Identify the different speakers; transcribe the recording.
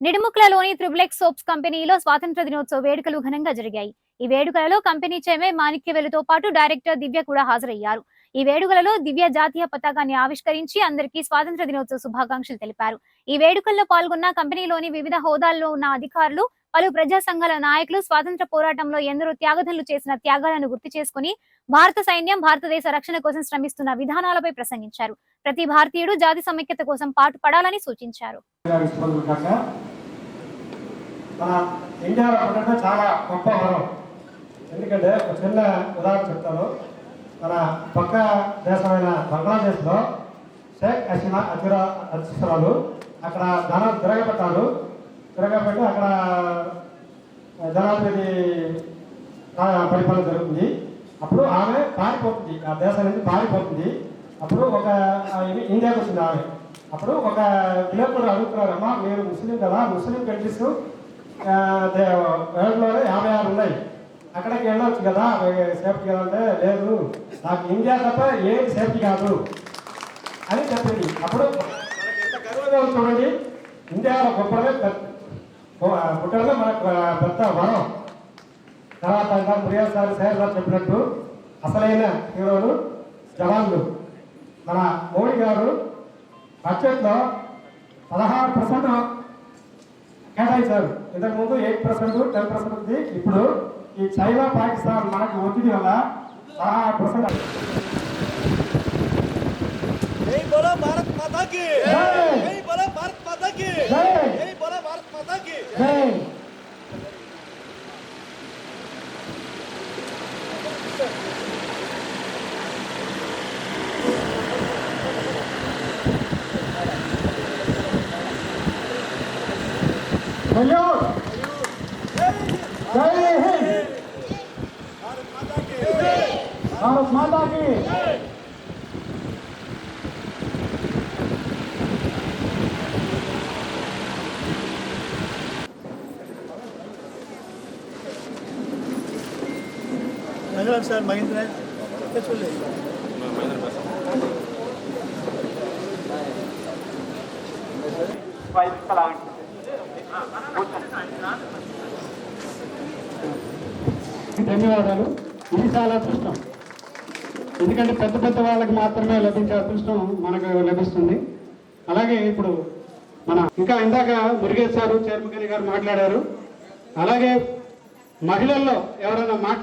Speaker 1: నిడుముక్లలోని triplex soaps కంపెనీలో స్వాతంత్ర దినోత్సవ వేడుకలు ఘనంగా జరిగాయి. ఈ వేడుకలలో కంపెనీ చైర్మన్ మాణిక్యవెలుతో పాటు డైరెక్టర్ దివ్య కూడా హాజరయ్యారు. ఈ వేడుకలలో దివ్య జాతీయ పతాకాన్ని ఆవిష్కరించి అందరికీ స్వాతంత్ర దినోత్సవ శుభాకాంక్షలు తెలిపారు. ఈ వేడుకల్లో పాల్గొన్న కంపెనీలోని వివిధ హోదాల్లో ఉన్న అధికారులు పలు ప్రజా సంఘాల నాయకులు స్వాతంత్ర పోరాటంలో ఎందరో త్యాగధనులు చేసిన త్యాగాలను గుర్తు చేసుకుని భారత సైన్యం భారతదేశ రక్షణ కోసం శ్రమిస్తున్న విధానాలపై ప్రసంగించారు. ప్రతి భారతీయుడు జాతి సమైక్యత కోసం పాటుపడాలని సూచించారు.
Speaker 2: చాలా గొప్ప వరం ఎందుకంటే ఒక చిన్న ఉదాహరణ చెప్తాను. మన పక్క దేశమైన బంగ్లాదేశ్లో షేక్ హసీనా అతిరా అధ్యక్షురాలు అక్కడ ధనం తిరగబెట్టారు తిరగబెట్టి అక్కడ జనాధిపతి పరిపాలన జరుగుతుంది. అప్పుడు ఆమె పారిపోతుంది. ఆ దేశం నుంచి పారిపోతుంది. అప్పుడు ఒక ఇండియాకి వచ్చింది ఆమె. అప్పుడు ఒక విలేకరులు అడుగుతున్నారు అమ్మా మీరు ముస్లిం కదా ముస్లిం కంట్రీస్ వరల్డ్లోనే యాభై ఆరు ఉన్నాయి. అక్కడికి వెళ్ళొచ్చు కదా సేఫ్టీ కదా అంటే లేదు. నాకు ఇండియా తప్ప ఏది సేఫ్టీ కాదు అని చెప్పింది. అప్పుడు చూడండి. ఇండియాలో గొప్పదే పుట్టడంలో మనకు పెద్ద వరం. తర్వాత ప్రియాస్ గారు సైర్ గారు చెప్పినట్టు అసలైన హీరోలు జవాన్లు. మన మోడీ గారు బడ్జెట్లో పదహారు పర్సెంట్ కేటాయించారు. ఇంతకుముందు ఎయిట్ పర్సెంట్ టెన్ పర్సెంట్ ఉంది. ఇప్పుడు ఈ చైనా పాకిస్తాన్ మనకి ఒత్తిడి వల్ల పదహారు పర్సెంట్ सैल्यूट जय हिंद
Speaker 3: भारत माता की जय।
Speaker 2: भारत माता की
Speaker 3: ధన్యవాదాలు సార్ మహేంద్ర చూడలేదు
Speaker 2: ధన్యవాదాలు. ఇది చాలా అదృష్టం. ఎందుకంటే పెద్ద పెద్ద వాళ్ళకి మాత్రమే లభించే అదృష్టం మనకు లభిస్తుంది. అలాగే ఇప్పుడు మన ఇంకా ఇందాక మురుగేష్ గారు చైర్మన్ గారు మాట్లాడారు. అలాగే మహిళల్లో ఎవరైనా మాట్లాడారు